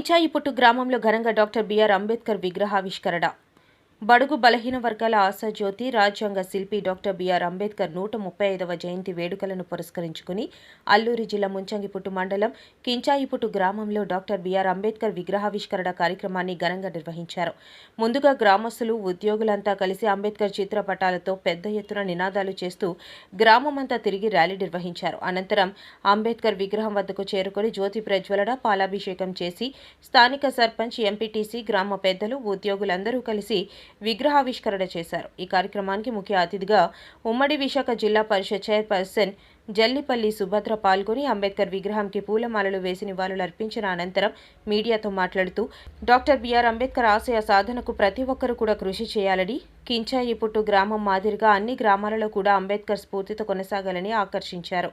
కించాయిపుట్టు గ్రామంలో ఘనంగా doctor BR Ambedkar విగ్రహావిష్కరణ. బడుగు బలహీన వర్గాల ఆశాజ్యోతి రాజ్యాంగ శిల్పి డాక్టర్ బిఆర్ అంబేద్కర్ నూట ముప్పై ఐదవ జయంతి వేడుకలను పురస్కరించుకుని అల్లూరి జిల్లా ముంచంగిపుట్టు మండలం కించాయిపుట్టు గ్రామంలో డాక్టర్ బిఆర్ అంబేద్కర్ విగ్రహావిష్కరణ కార్యక్రమాన్ని ఘనంగా నిర్వహించారు. ముందుగా గ్రామస్తులు ఉద్యోగులంతా కలిసి అంబేద్కర్ చిత్రపటాలతో పెద్ద ఎత్తున నినాదాలు చేస్తూ గ్రామమంతా తిరిగి ర్యాలీ నిర్వహించారు. అనంతరం అంబేద్కర్ విగ్రహం వద్దకు చేరుకొని జ్యోతి ప్రజ్వలన పాలాభిషేకం చేసి స్థానిక సర్పంచ్ ఎంపీటీసీ గ్రామ పెద్దలు ఉద్యోగులందరూ కలిసి విగ్రహావిష్కరణ చేశారు. ఈ కార్యక్రమానికి ముఖ్య అతిథిగా ఉమ్మడి విశాఖ జిల్లా పరిషత్ చైర్పర్సన్ జల్లిపల్లి సుభద్ర పాల్గొని అంబేద్కర్ విగ్రహంకి పూలమాలలు వేసి నివాళులర్పించిన అనంతరం మీడియాతో మాట్లాడుతూ డాక్టర్ బిఆర్ అంబేద్కర్ ఆశయ సాధనకు ప్రతి ఒక్కరూ కూడా కృషి చేయాలని కించాయిపుట్టు గ్రామం మాదిరిగా అన్ని గ్రామాలలో కూడా అంబేద్కర్ స్ఫూర్తితో కొనసాగాలని ఆకర్షించారు.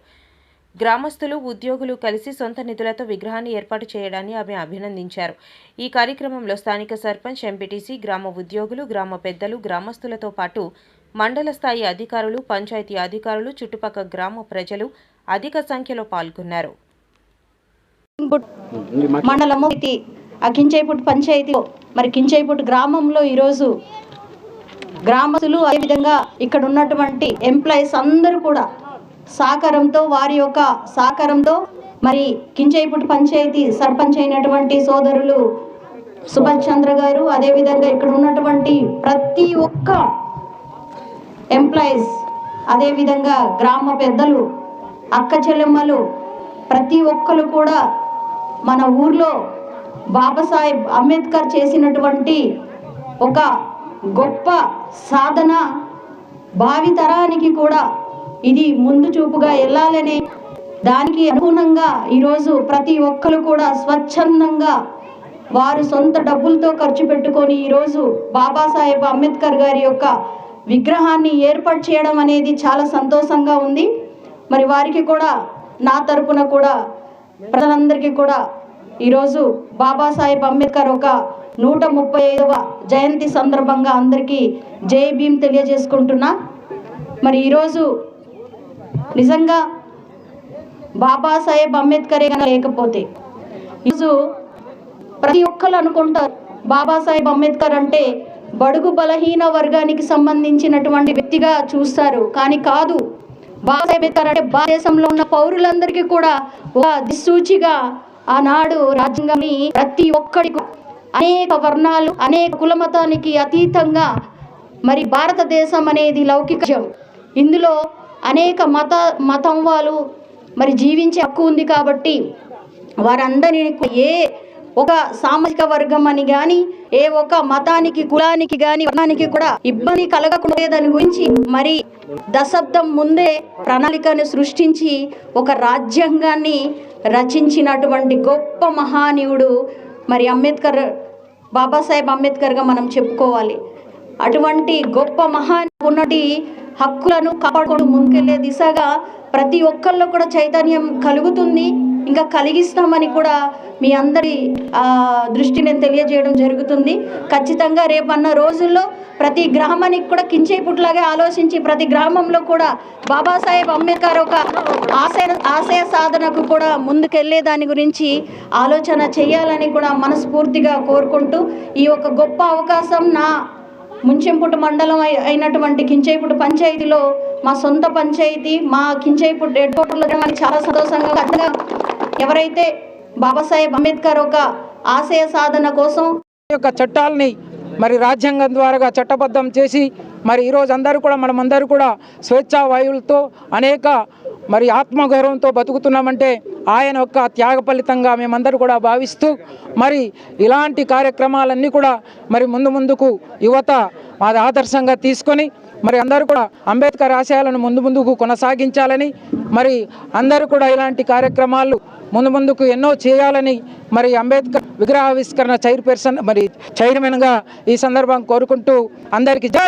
గ్రామస్తులు ఉద్యోగులు కలిసి సొంత నిధులతో విగ్రహాన్ని ఏర్పాటు చేయడాన్ని ఆమె అభినందించారు. ఈ కార్యక్రమంలో స్థానిక సర్పంచ్ ఎంపీటీసీ గ్రామ ఉద్యోగులు గ్రామ పెద్దలు గ్రామస్తులతో పాటు మండల స్థాయి అధికారులు పంచాయతీ అధికారులు చుట్టుపక్కల గ్రామ ప్రజలు అధిక సంఖ్యలో పాల్గొన్నారు. మండలము కించైపుట్ పంచాయతీ మరి కించైపుట్ గ్రామంలో ఈరోజు గ్రామస్తులు అదేవిధంగా ఇక్కడ ఉన్నటువంటి ఎంప్లాయీస్ అందరూ కూడా సహకారంతో వారి యొక్క సహకారంతో మరి కించైపుట్ పంచాయతీ సర్పంచ్ అయినటువంటి సోదరులు సుభాష్ చంద్ర గారు అదేవిధంగా ఇక్కడ ఉన్నటువంటి ప్రతి ఒక్క ఎంప్లాయీస్ అదేవిధంగా గ్రామ పెద్దలు అక్క చెల్లెమ్మలు ప్రతి ఒక్కరు కూడా మన ఊర్లో బాబాసాహెబ్ అంబేద్కర్ చేసినటువంటి ఒక గొప్ప సాధన భావితరానికి కూడా ఇది ముందు చూపుగా వెళ్ళాలనే దానికి అనుగుణంగా ఈరోజు ప్రతి ఒక్కరు కూడా స్వచ్ఛందంగా వారు సొంత డబ్బులతో ఖర్చు పెట్టుకొని ఈరోజు బాబాసాహెబ్ అంబేద్కర్ గారి యొక్క విగ్రహాన్ని ఏర్పాటు చేయడం అనేది చాలా సంతోషంగా ఉంది. మరి వారికి కూడా నా తరపున కూడా ప్రజలందరికీ కూడా ఈరోజు బాబాసాహెబ్ అంబేద్కర్ ఒక నూట ముప్పై ఐదవ జయంతి సందర్భంగా అందరికీ జై భీమ్ తెలియజేసుకుంటున్నా. మరి ఈరోజు నిజంగా బాబాసాహెబ్ అంబేద్కరే కనుక లేకపోతే ఈరోజు ప్రతి ఒక్కరు అనుకుంటారు బాబాసాహెబ్ అంబేద్కర్ అంటే బడుగు బలహీన వర్గానికి సంబంధించినటువంటి వ్యక్తిగా చూస్తారు. కానీ కాదు బాబాసాహెబ్ అంబేద్కర్ అంటే భారతదేశంలో ఉన్న పౌరులందరికీ కూడా ఒక దిశూచిగా ఆనాడు రాజ్యాంగాన్ని ప్రతి ఒక్కడికి అనేక వర్ణాలు అనేక కులమతానికి అతీతంగా మరి భారతదేశం అనేది లౌకికం ఇందులో అనేక మత మతం వాళ్ళు మరి జీవించే హక్కు ఉంది కాబట్టి వారందరినీ ఏ ఒక సామాజిక వర్గం అని కానీ ఏ ఒక మతానికి కులానికి కానీ వర్ణానికి కూడా ఇబ్బంది కలగకుండా దాని గురించి మరి దశాబ్దం ముందే ప్రణాళికను సృష్టించి ఒక రాజ్యాంగాన్ని రచించినటువంటి గొప్ప మహానీయుడు మరి అంబేద్కర్ బాబాసాహెబ్ అంబేద్కర్గా మనం చెప్పుకోవాలి. అటువంటి గొప్ప మహాన్ ఉన్నటి హక్కులను కాపాడుకోవడం ముందుకెళ్ళే దిశగా ప్రతి ఒక్కళ్ళు కూడా చైతన్యం కలుగుతుంది. ఇంకా కలిగిస్తామని కూడా మీ అందరి దృష్టి నేను తెలియజేయడం జరుగుతుంది. ఖచ్చితంగా రేపన్న రోజుల్లో ప్రతి గ్రామానికి కూడా కించేపుట్లాగే ఆలోచించి ప్రతి గ్రామంలో కూడా బాబాసాహెబ్ అంబేద్కర్ ఒక ఆశయ ఆశయ సాధనకు కూడా ముందుకెళ్ళే దాని గురించి ఆలోచన చేయాలని కూడా మనస్ఫూర్తిగా కోరుకుంటూ ఈ యొక్క గొప్ప అవకాశం నా ముంచెంపుట్టు మండలం అయి- అయినటువంటి కించేపుట్టు పంచాయతీలో మా సొంత పంచాయతీ మా కించేపుట్టు హెడ్ క్వార్టర్లో చాలా సంతోషంగా ఖచ్చితంగా ఎవరైతే బాబాసాహెబ్ అంబేద్కర్ ఒక ఆశయ సాధన కోసం యొక్క చట్టాలని మరి రాజ్యాంగం ద్వారా చట్టబద్ధం చేసి మరి ఈరోజు అందరూ కూడా మనమందరూ కూడా స్వేచ్ఛా వాయువులతో అనేక మరి ఆత్మగౌరవంతో బతుకుతున్నామంటే ఆయన యొక్క త్యాగ ఫలితంగా మేమందరూ కూడా భావిస్తూ మరి ఇలాంటి కార్యక్రమాలన్నీ కూడా మరి ముందు ముందుకు యువత అది ఆదర్శంగా తీసుకొని మరి అందరూ కూడా అంబేద్కర్ ఆశయాలను ముందు ముందుకు కొనసాగించాలని మరి అందరూ కూడా ఇలాంటి కార్యక్రమాలు ముందు ముందుకు ఎన్నో చేయాలని మరి అంబేద్కర్ విగ్రహావిష్కరణ చైర్పర్సన్ మరి చైర్మన్గా ఈ సందర్భం కోరుకుంటూ అందరికీ జై.